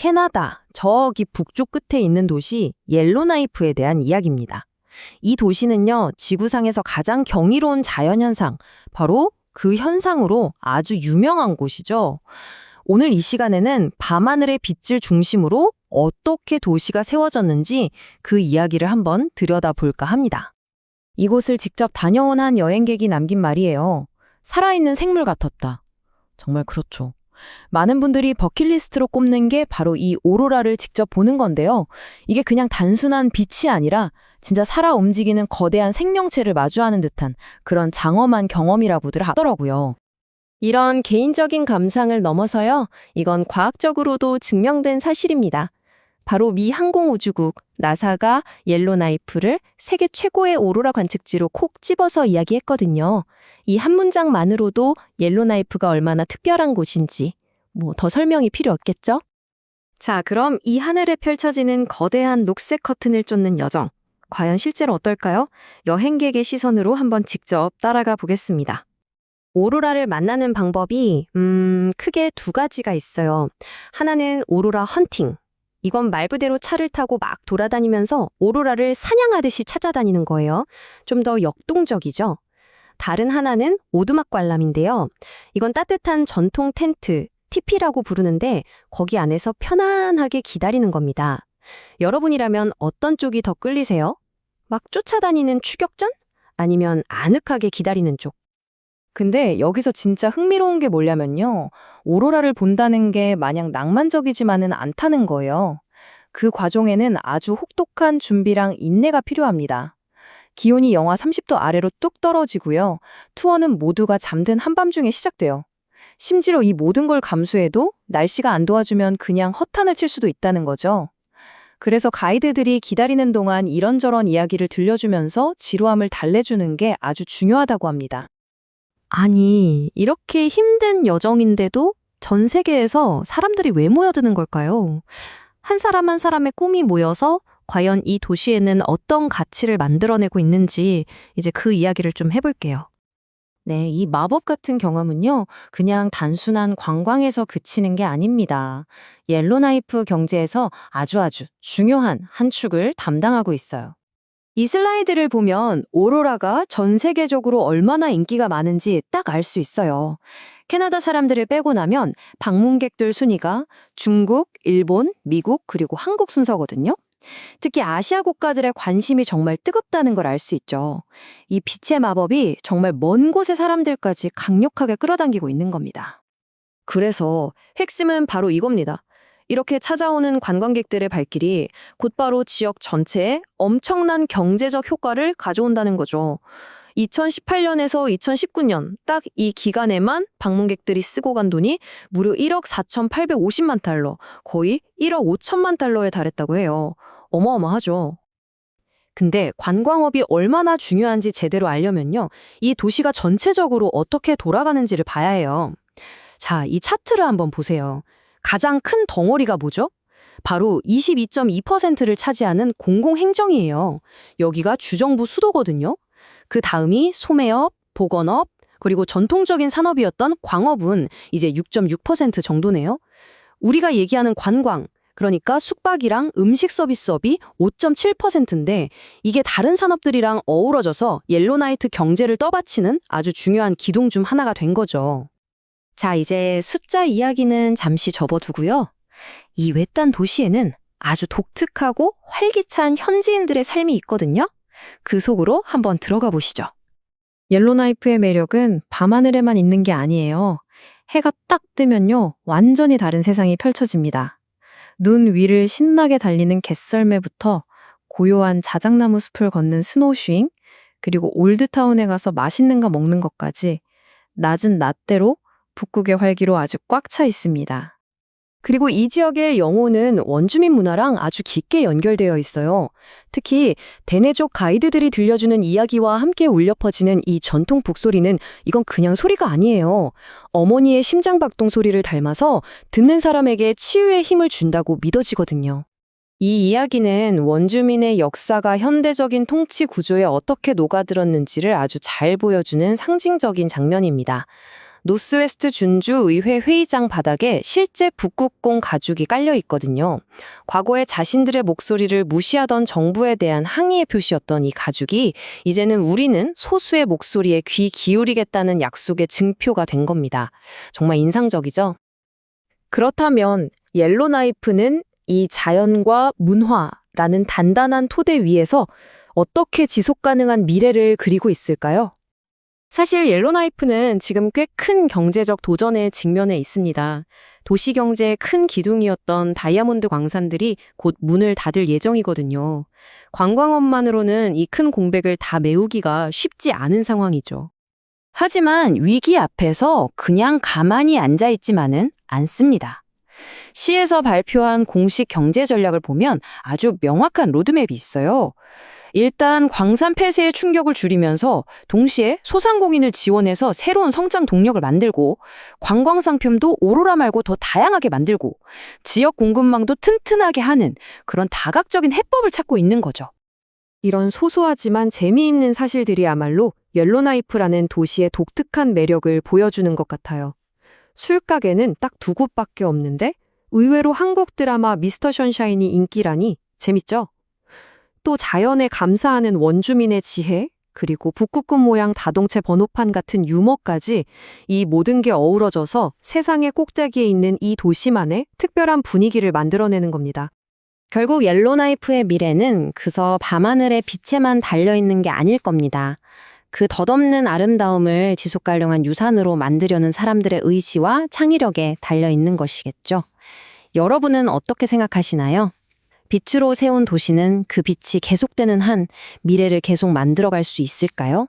캐나다 저기 북쪽 끝에 있는 도시 옐로나이프에 대한 이야기입니다. 이 도시는요, 지구상에서 가장 경이로운 자연현상, 바로 그 현상으로 아주 유명한 곳이죠. 오늘 이 시간에는 밤하늘의 빛을 중심으로 어떻게 도시가 세워졌는지 그 이야기를 한번 들여다볼까 합니다. 이곳을 직접 다녀온 한 여행객이 남긴 말이에요. 살아있는 생물 같았다. 정말 그렇죠. 많은 분들이 버킷리스트로 꼽는 게 바로 이 오로라를 직접 보는 건데요. 이게 그냥 단순한 빛이 아니라 진짜 살아 움직이는 거대한 생명체를 마주하는 듯한 그런 장엄한 경험이라고들 하더라고요. 이런 개인적인 감상을 넘어서요. 이건 과학적으로도 증명된 사실입니다. 바로 미 항공우주국 나사가 옐로나이프를 세계 최고의 오로라 관측지로 콕 집어서 이야기했거든요. 이 한 문장만으로도 옐로나이프가 얼마나 특별한 곳인지 뭐 더 설명이 필요 없겠죠? 자, 그럼 이 하늘에 펼쳐지는 거대한 녹색 커튼을 쫓는 여정. 과연 실제로 어떨까요? 여행객의 시선으로 한번 직접 따라가 보겠습니다. 오로라를 만나는 방법이 음, 크게 두 가지가 있어요. 하나는 오로라 헌팅. 이건 말 그대로 차를 타고 막 돌아다니면서 오로라를 사냥하듯이 찾아다니는 거예요. 좀 더 역동적이죠. 다른 하나는 오두막 관람인데요. 이건 따뜻한 전통 텐트, 티피라고 부르는데 거기 안에서 편안하게 기다리는 겁니다. 여러분이라면 어떤 쪽이 더 끌리세요? 막 쫓아다니는 추격전? 아니면 아늑하게 기다리는 쪽? 근데 여기서 진짜 흥미로운 게 뭐냐면요. 오로라를 본다는 게 마냥 낭만적이지만은 않다는 거예요. 그 과정에는 아주 혹독한 준비랑 인내가 필요합니다. 기온이 영하 30도 아래로 뚝 떨어지고요. 투어는 모두가 잠든 한밤중에 시작돼요. 심지어 이 모든 걸 감수해도 날씨가 안 도와주면 그냥 허탄을 칠 수도 있다는 거죠. 그래서 가이드들이 기다리는 동안 이런저런 이야기를 들려주면서 지루함을 달래주는 게 아주 중요하다고 합니다. 아니, 이렇게 힘든 여정인데도 전 세계에서 사람들이 왜 모여드는 걸까요? 한 사람 한 사람의 꿈이 모여서 과연 이 도시에는 어떤 가치를 만들어내고 있는지 이제 그 이야기를 좀 해볼게요. 네, 이 마법 같은 경험은요, 그냥 단순한 관광에서 그치는 게 아닙니다. 옐로나이프 경제에서 아주 아주 중요한 한 축을 담당하고 있어요. 이 슬라이드를 보면 오로라가 전 세계적으로 얼마나 인기가 많은지 딱 알 수 있어요. 캐나다 사람들을 빼고 나면 방문객들 순위가 중국, 일본, 미국, 그리고 한국 순서거든요. 특히 아시아 국가들의 관심이 정말 뜨겁다는 걸 알 수 있죠. 이 빛의 마법이 정말 먼 곳의 사람들까지 강력하게 끌어당기고 있는 겁니다. 그래서 핵심은 바로 이겁니다. 이렇게 찾아오는 관광객들의 발길이 곧바로 지역 전체에 엄청난 경제적 효과를 가져온다는 거죠. 2018년에서 2019년 딱 이 기간에만 방문객들이 쓰고 간 돈이 무려 1억 4,850만 달러, 거의 1억 5천만 달러에 달했다고 해요. 어마어마하죠. 근데 관광업이 얼마나 중요한지 제대로 알려면요. 이 도시가 전체적으로 어떻게 돌아가는지를 봐야 해요. 자, 이 차트를 한번 보세요. 가장 큰 덩어리가 뭐죠? 바로 22.2%를 차지하는 공공행정이에요. 여기가 주정부 수도거든요. 그 다음이 소매업, 보건업, 그리고 전통적인 산업이었던 광업은 이제 6.6% 정도네요. 우리가 얘기하는 관광, 그러니까 숙박이랑 음식 서비스업이 5.7%인데 이게 다른 산업들이랑 어우러져서 옐로나이트 경제를 떠받치는 아주 중요한 기둥 중 하나가 된 거죠. 자, 이제 숫자 이야기는 잠시 접어두고요. 이 외딴 도시에는 아주 독특하고 활기찬 현지인들의 삶이 있거든요. 그 속으로 한번 들어가 보시죠. 옐로나이프의 매력은 밤하늘에만 있는 게 아니에요. 해가 딱 뜨면요, 완전히 다른 세상이 펼쳐집니다. 눈 위를 신나게 달리는 갯썰매부터 고요한 자작나무 숲을 걷는 스노우슈잉, 그리고 올드타운에 가서 맛있는 거 먹는 것까지 낮은 낮대로 북극의 활기로 아주 꽉 차 있습니다. 그리고 이 지역의 영혼은 원주민 문화랑 아주 깊게 연결되어 있어요. 특히 대내족 가이드들이 들려주는 이야기와 함께 울려 퍼지는 이 전통 북소리는 이건 그냥 소리가 아니에요. 어머니의 심장박동 소리를 닮아서 듣는 사람에게 치유의 힘을 준다고 믿어지거든요. 이 이야기는 원주민의 역사가 현대적인 통치 구조에 어떻게 녹아들었는지를 아주 잘 보여주는 상징적인 장면입니다. 노스웨스트 준주 의회 회의장 바닥에 실제 북극공 가죽이 깔려 있거든요. 과거에 자신들의 목소리를 무시하던 정부에 대한 항의의 표시였던 이 가죽이 이제는 우리는 소수의 목소리에 귀 기울이겠다는 약속의 증표가 된 겁니다. 정말 인상적이죠? 그렇다면 옐로나이프는 이 자연과 문화라는 단단한 토대 위에서 어떻게 지속 가능한 미래를 그리고 있을까요? 사실 옐로나이프는 지금 꽤 큰 경제적 도전에 직면해 있습니다. 도시 경제의 큰 기둥이었던 다이아몬드 광산들이 곧 문을 닫을 예정이거든요. 관광업만으로는 이 큰 공백을 다 메우기가 쉽지 않은 상황이죠. 하지만 위기 앞에서 그냥 가만히 앉아 있지만은 않습니다. 시에서 발표한 공식 경제 전략을 보면 아주 명확한 로드맵이 있어요. 일단 광산 폐쇄의 충격을 줄이면서 동시에 소상공인을 지원해서 새로운 성장 동력을 만들고 관광 상품도 오로라 말고 더 다양하게 만들고 지역 공급망도 튼튼하게 하는 그런 다각적인 해법을 찾고 있는 거죠. 이런 소소하지만 재미있는 사실들이야말로 옐로나이프라는 도시의 독특한 매력을 보여주는 것 같아요. 술가게는 딱 두 곳밖에 없는데 의외로 한국 드라마 미스터 션샤인이 인기라니 재밌죠? 또 자연에 감사하는 원주민의 지혜, 그리고 북극군 모양 다동체 번호판 같은 유머까지 이 모든 게 어우러져서 세상의 꼭자기에 있는 이 도시만의 특별한 분위기를 만들어내는 겁니다. 결국 옐로나이프의 미래는 그저 밤하늘의 빛에만 달려있는 게 아닐 겁니다. 그 덧없는 아름다움을 지속 가능한 유산으로 만들려는 사람들의 의지와 창의력에 달려있는 것이겠죠. 여러분은 어떻게 생각하시나요? 빛으로 세운 도시는 그 빛이 계속되는 한 미래를 계속 만들어갈 수 있을까요?